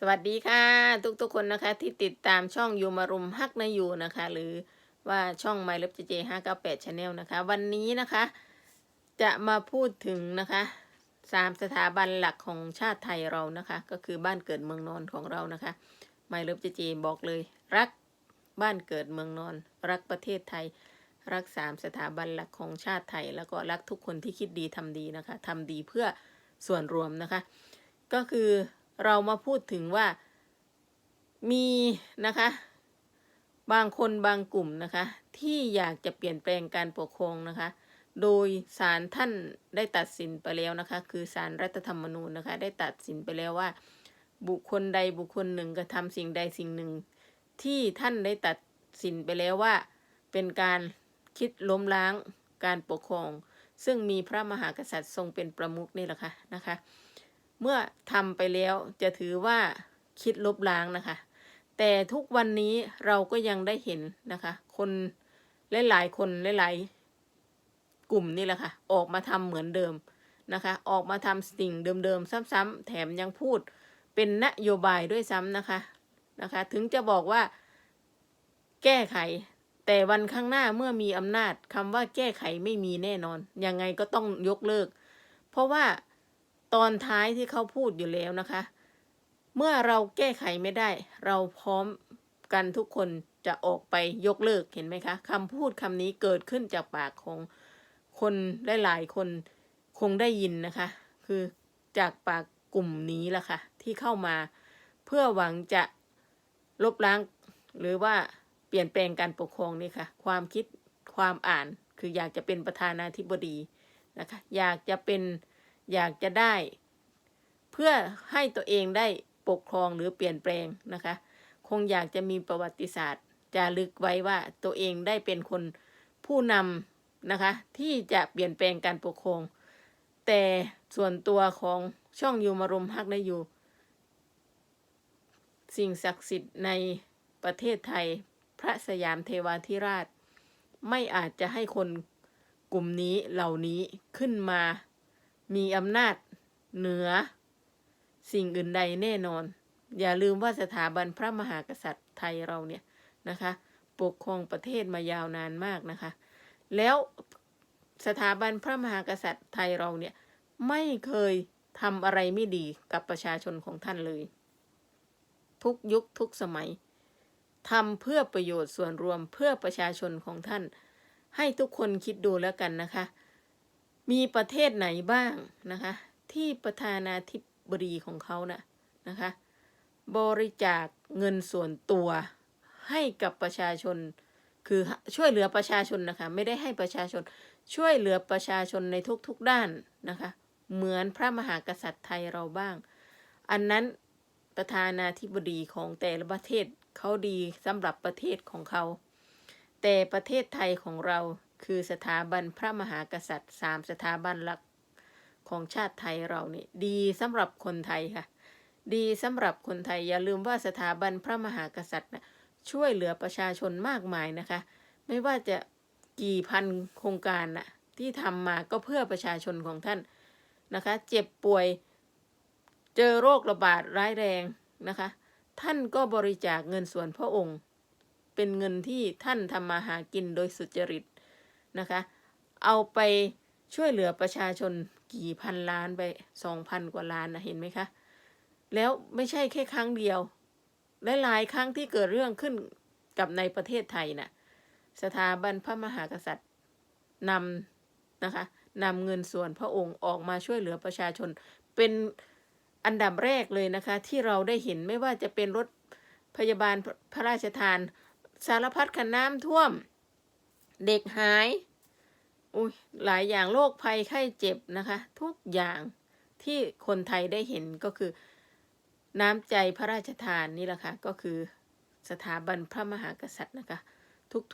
สวัสดีค่ะ ทุกๆคนนะคะ ที่ติดตามช่องยูมารุมฮักนายูนะคะ หรือว่าช่อง My l o v e JJ 598 Channel นะคะ วันนี้นะคะ จะมาพูดถึงนะคะสามสถาบันหลักของชาติไทยเรานะคะ ก็คือบ้านเกิดเมืองนอนของเรานะคะ My l o v e JJ บอกเลย รักบ้านเกิดเมืองนอน รักประเทศไทย รักสามสถาบันหลักของชาติไทย แล้วก็รักทุกคนที่คิดดีทำดีนะคะทำดีเพื่อส่วนรวมนะคะ ก็คือ เรามาพูดถึงว่ามีนะคะ บางคนบางกลุ่มนะคะ ที่อยากจะเปลี่ยนแปลงการปกครองนะคะ โดยศาลท่านได้ตัดสินไปแล้วนะคะ คือศาลรัฐธรรมนูญนะคะ ได้ตัดสินไปแล้วว่า บุคคลใดบุคคลหนึ่งกระทำสิ่งใดสิ่งหนึ่ง ที่ท่านได้ตัดสินไปแล้วว่า เป็นการคิดล้มล้างการปกครอง ซึ่งมีพระมหากษัตริย์ทรงเป็นประมุขนี่แหละค่ะนะคะ เมื่อทำไปแล้วจะถือว่าคิดลบล้างนะคะ แต่ทุกวันนี้เราก็ยังได้เห็นนะคะ คนหลายๆคนหลายๆกลุ่มนี่แหละค่ะ ออกมาทำเหมือนเดิมนะคะ ออกมาทำสิ่งเดิมๆซ้ำๆแถมยังพูดเป็นนโยบายด้วยซ้ำนะคะนะคะ ถึงจะบอกว่าแก้ไข แต่วันข้างหน้าเมื่อมีอำนาจคำว่าแก้ไขไม่มีแน่นอน ยังไงก็ต้องยกเลิก เพราะว่า ตอนท้ายที่เขาพูดอยู่แล้วนะคะ เมื่อเราแก้ไขไม่ได้ เราพร้อมกันทุกคนจะออกไปยกเลิกเห็นไหมคะคำพูดคำนี้เกิดขึ้นจากปากของคนหลายๆคนคงได้ยินนะคะ คือจากปากกลุ่มนี้แหละค่ะ ที่เข้ามาเพื่อหวังจะลบล้าง หรือว่าเปลี่ยนแปลงการปกครองนี่ค่ะ ความคิดความอ่านคืออยากจะเป็นประธานาธิบดีนะคะ อยากจะเป็น อยากจะได้ เพื่อให้ตัวเองได้ปกครองหรือเปลี่ยนแปลงนะคะ คงอยากจะมีประวัติศาสตร์จารึกไว้ว่าตัวเองได้เป็นคนผู้นำนะคะ ที่จะเปลี่ยนแปลงการปกครอง แต่ส่วนตัวของช่องยูมารมฮักนะยูสิ่งศักดิ์สิทธิ์ในประเทศไทย พระสยามเทวาธิราช ไม่อาจจะให้คนกลุ่มนี้เหล่านี้ขึ้นมา มีอำนาจเหนือ สิ่งอื่นใดแน่นอน อย่าลืมว่าสถาบันพระมหากษัตริย์ไทยเราเนี่ยนะคะ ปกครองประเทศมายาวนานมากนะคะ แล้วสถาบันพระมหากษัตริย์ไทยเราเนี่ยไม่เคยทำอะไรไม่ดีกับประชาชนของท่านเลย ทุกยุคทุกสมัยทำเพื่อประโยชน์ส่วนรวมเพื่อประชาชนของท่าน ให้ทุกคนคิดดูแล้วกันนะคะ มีประเทศไหนบ้างนะคะ ที่ประธานาธิบดีของเขานะ่ะนะคะ บริจาคเงินส่วนตัวให้กับประชาชน คือช่วยเหลือประชาชนนะคะ ไม่ได้ให้ประชาชนช่วยเหลือประชาชนในทุกๆด้านนะคะ เหมือนพระมหากษัตริย์ไทยเราบ้าง อันนั้นประธานาธิบดีของแต่ละประเทศเขาดีสำหรับประเทศของเขา แต่ประเทศไทยของเรา คือสถาบันพระมหากษัตริย์สามสถาบันหลักของชาติไทยเรานี่ดีสำหรับคนไทยค่ะ ดีสำหรับคนไทยอย่าลืมว่าสถาบันพระมหากษัตริย์นะช่วยเหลือประชาชนมากมายนะคะ ไม่ว่าจะกี่พันโครงการน่ะที่ทำมาก็เพื่อประชาชนของท่านนะคะ เจ็บป่วย เจอโรคระบาดร้ายแรงนะคะ ท่านก็บริจาคเงินส่วนพระองค์ เป็นเงินที่ท่านทำมาหากินโดยสุจริต นะคะ เอาไปช่วยเหลือประชาชนกี่พันล้านไปสองพันกว่าล้านนะเห็นไหมคะ แล้วไม่ใช่แค่ครั้งเดียวหลายครั้งที่เกิดเรื่องขึ้นกับในประเทศไทยนะ่ะสถาบันพระมหากษัตริย์นำนะคะนำเงินส่วนพระองค์ออกมาช่วยเหลือประชาชน เป็นอันดับแรกเลยนะคะ ที่เราได้เห็นไม่ว่าจะเป็นรถพยาบาลพระราชทาน สารพัดขันน้ำท่วม เด็กหาย อุ้ยหลายอย่างโรคภัยไข้เจ็บนะคะ ทุกอย่างที่คนไทยได้เห็นก็คือ น้ำใจพระราชทานนี่แหละค่ะก็คือสถาบันพระมหากษัตริย์นะคะ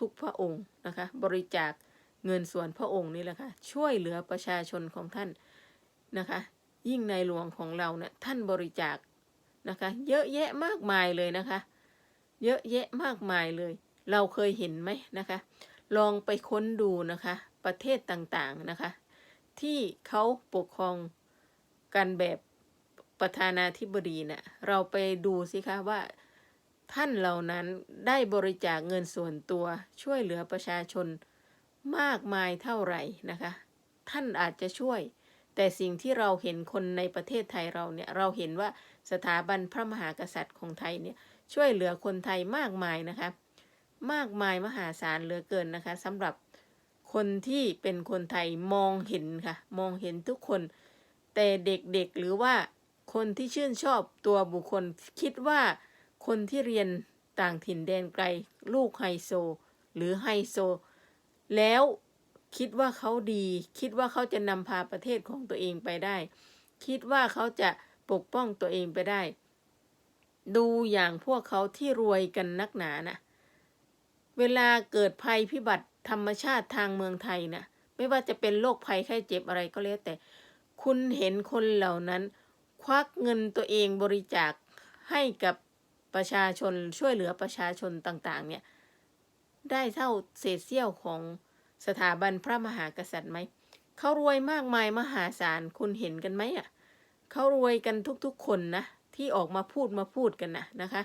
ทุกๆพระองค์นะคะ บริจาคเงินส่วนพระองค์นี่แหละค่ะช่วยเหลือประชาชนของท่านนะคะ ยิ่งในหลวงของเราเนะี่ยท่านบริจาคนะคะ เยอะแยะมากมายเลยนะคะ เยอะแยะมากมายเลย เราเคยเห็นไหมนะคะ ลองไปค้นดูนะคะ ประเทศต่างๆนะคะ ที่เขาปกครองกันแบบประธานาธิบดีเนะ่ะเราไปดูสิคะว่าท่านเหล่านั้นได้บริจาคเงินส่วนตัวช่วยเหลือประชาชนมากมายเท่าไหร่นะคะ ท่านอาจจะช่วย แต่สิ่งที่เราเห็นคนในประเทศไทยเราเนี่ยเราเห็นว่าสถาบันพระมหากษัตริย์ของไทยเนี่ยช่วยเหลือคนไทยมากมายนะคะ มากมายมหาศาลเหลือเกินนะคะสำหรับคนที่เป็นคนไทยมองเห็นค่ะ มองเห็นทุกคน แต่เด็กๆหรือว่าคนที่ชื่นชอบตัวบุคคลคิดว่าคนที่เรียนต่างถิ่นแดนไกล ลูกไฮโซ หรือไฮโซ แล้วคิดว่าเขาดี คิดว่าเขาจะนำพาประเทศของตัวเองไปได้ คิดว่าเขาจะปกป้องตัวเองไปได้ ดูอย่างพวกเขาที่รวยกันนักหนานะ เวลาเกิดภัยพิบัติธรรมชาติทางเมืองไทยนะไม่ว่าจะเป็นโรคภัยไข้เจ็บอะไรก็แล้วแต่ คุณเห็นคนเหล่านั้น ควักเงินตัวเองบริจาคให้กับประชาชนช่วยเหลือประชาชนต่างๆ เนี่ย ได้เท่าเศษเสี้ยวของสถาบันพระมหากษัตริย์ไหมเขารวยมากมายมหาศาลคุณเห็นกันไหมอะเขารวยกันทุกๆคนนะที่ออกมาพูดมาพูดกันนะนะคะ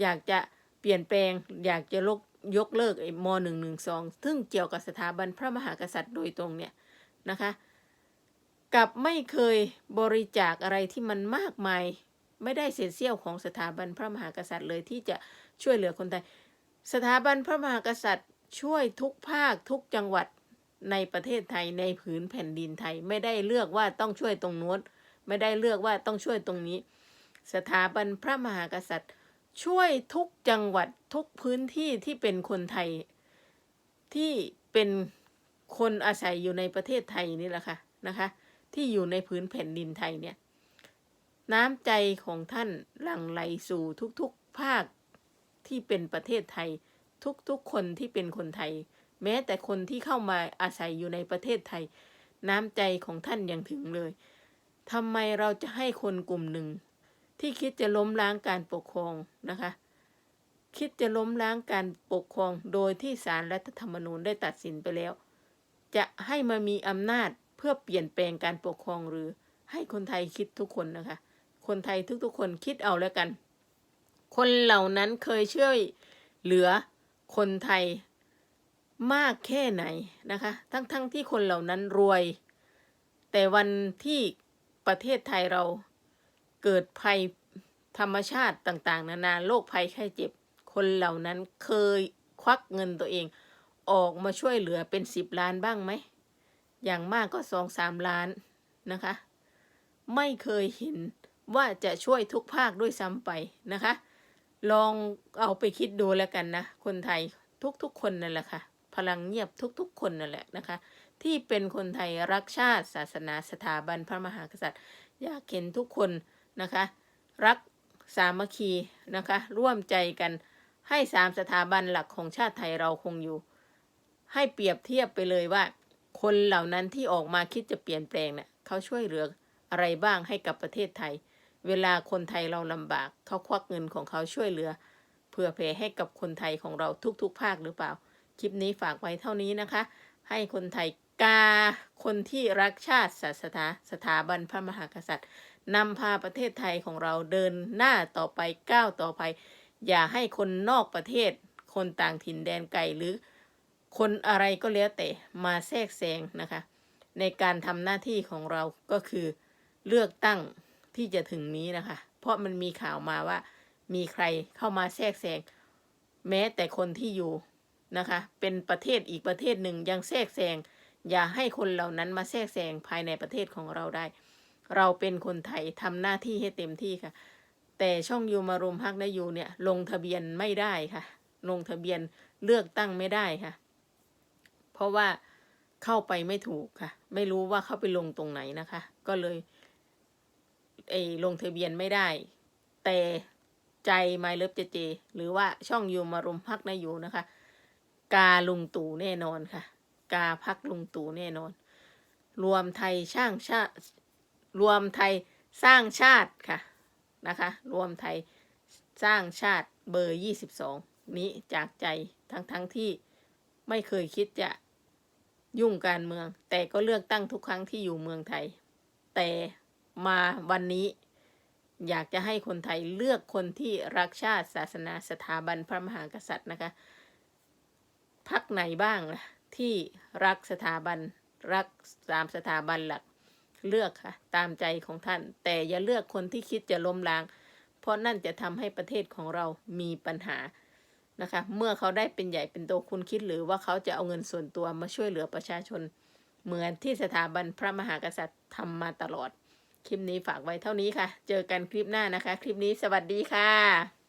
อยากจะเปลี่ยนแปลง อยากจะลก ยกเลิกไอ้มหนึ่งหนึ่งสองซึ่งเกี่ยวกับสถาบันพระมหากษัตริย์โดยตรงเนี่ยนะคะกับไม่เคยบริจาคอะไรที่มันมากมาย ไม่ได้เศษเสี้ยวของสถาบันพระมหากษัตริย์เลยที่จะช่วยเหลือคนไทย สถาบันพระมหากษัตริย์ช่วยทุกภาคทุกจังหวัดในประเทศไทยในผืนแผ่นดินไทย ไม่ได้เลือกว่าต้องช่วยตรงโน้นไม่ได้เลือกว่าต้องช่วยตรงนี้ สถาบันพระมหากษัตริย์ ช่วยทุกจังหวัดทุกพื้นที่ที่เป็นคนไทยที่เป็นคนอาศัยอยู่ในประเทศไทยนี่แหละค่ะนะคะ ที่อยู่ในพื้นแผ่นดินไทยเนี่ย น้ำใจของท่านหลั่งไหลสู่ทุกๆภาคที่เป็นประเทศไทย ทุกๆคนที่เป็นคนไทย แม้แต่คนที่เข้ามาอาศัยอยู่ในประเทศไทย น้ำใจของท่านยังถึงเลยทำไมเราจะให้คนกลุ่มหนึ่ง ที่คิดจะล้มล้างการปกครองนะคะ คิดจะล้มล้างการปกครองโดยที่ศาลรัฐธรรมนูญได้ตัดสินไปแล้ว จะให้มามีอำนาจเพื่อเปลี่ยนแปลงการปกครองหรือให้คนไทยคิดทุกคนนะคะ คนไทยทุกๆ คนคิดเอาแล้วกัน คนเหล่านั้นเคยช่วยเหลือคนไทยมากแค่ไหนนะคะ ทั้งๆทที่คนเหล่านั้นรวย แต่วันที่ประเทศไทยเรา เกิดภัยธรรมชาติต่างๆ นานาโรคภัยไข้เจ็บ คนเหล่านั้นเคยควักเงินตัวเอง ออกมาช่วยเหลือเป็นสิบล้านบ้างไหม อย่างมากก็สองสามล้านนะคะ ไม่เคยเห็นว่าจะช่วยทุกภาคด้วยซ้ำไปนะคะ ลองเอาไปคิดดูแล้วกันนะ คนไทยทุกๆคนนั่นแหละค่ะ พลังเงียบทุกๆ คนนั่นแหละนะคะ ที่เป็นคนไทยรักชาติศาสนาสถาบันพระมหากษัตริย์ อยากเห็นทุกคน นะคะ รักสามัคคีนะคะ ร่วมใจกันให้สามสถาบันหลักของชาติไทยเราคงอยู่ ให้เปรียบเทียบไปเลยว่า คนเหล่านั้นที่ออกมาคิดจะเปลี่ยนแปลงเนะ่ยเขาช่วยเหลืออะไรบ้างให้กับประเทศไทย เวลาคนไทยเราลำบาก เขาควักเงินของเขาช่วยเหลือ เพื่อแผ่ให้กับคนไทยของเราทุกๆ ภาคหรือเปล่า คลิปนี้ฝากไว้เท่านี้นะคะ ให้คนไทยกาคนที่รักชาติศาสนาสถาบันพระมหากษัตริย์ นำพาประเทศไทยของเราเดินหน้าต่อไปก้าวต่อไป อย่าให้คนนอกประเทศ คนต่างถิ่นแดนไกลหรือคนอะไรก็แล้วแต่มาแทรกแซงนะคะ ในการทำหน้าที่ของเราก็คือเลือกตั้งที่จะถึงนี้นะคะ เพราะมันมีข่าวมาว่า มีใครเข้ามาแทรกแซงแม้แต่คนที่อยู่นะคะ เป็นประเทศอีกประเทศหนึ่งยังแทรกแซงอย่าให้คนเหล่านั้นมาแทรกแซงภายในประเทศของเราได้ เราเป็นคนไทยทำหน้าที่ให้เต็มที่ค่ะ แต่ช่องยูมารวมพักนะยูเนี่ย ลงทะเบียนไม่ได้ค่ะ ลงทะเบียนเลือกตั้งไม่ได้ค่ะ เพราะว่าเข้าไปไม่ถูกค่ะ ไม่รู้ว่าเข้าไปลงตรงไหนนะคะ ก็เลยไอ้ลงทะเบียนไม่ได้ แต่ใจไมเลิฟเจเจ หรือว่าช่องยูมารวมพักนะยูนะคะ กาลุงตู่แน่นอนค่ะ กาพักลุงตู่แน่นอน รวมไทยช่างชา รวมไทยสร้างชาติค่ะนะคะ รวมไทยสร้างชาติเบอร์ 22 นี้จากใจทั้งทั้งที่ไม่เคยคิดจะยุ่งการเมือง แต่ก็เลือกตั้งทุกครั้งที่อยู่เมืองไทย แต่มาวันนี้อยากจะให้คนไทยเลือกคนที่รักชาติศาสนาสถาบันพระมหากษัตริย์นะคะพักไหนบ้างล่ะที่รักสถาบันรักสามสถาบันหลัก เลือกค่ะ ตามใจของท่าน แต่อย่าเลือกคนที่คิดจะล้มล้าง เพราะนั่นจะทำให้ประเทศของเรามีปัญหานะคะ เมื่อเขาได้เป็นใหญ่เป็นโตคุณคิดหรือว่าเขาจะเอาเงินส่วนตัวมาช่วยเหลือประชาชน เหมือนที่สถาบันพระมหากษัตริย์ทำมาตลอด คลิปนี้ฝากไว้เท่านี้ค่ะ เจอกันคลิปหน้านะคะ คลิปนี้สวัสดีค่ะ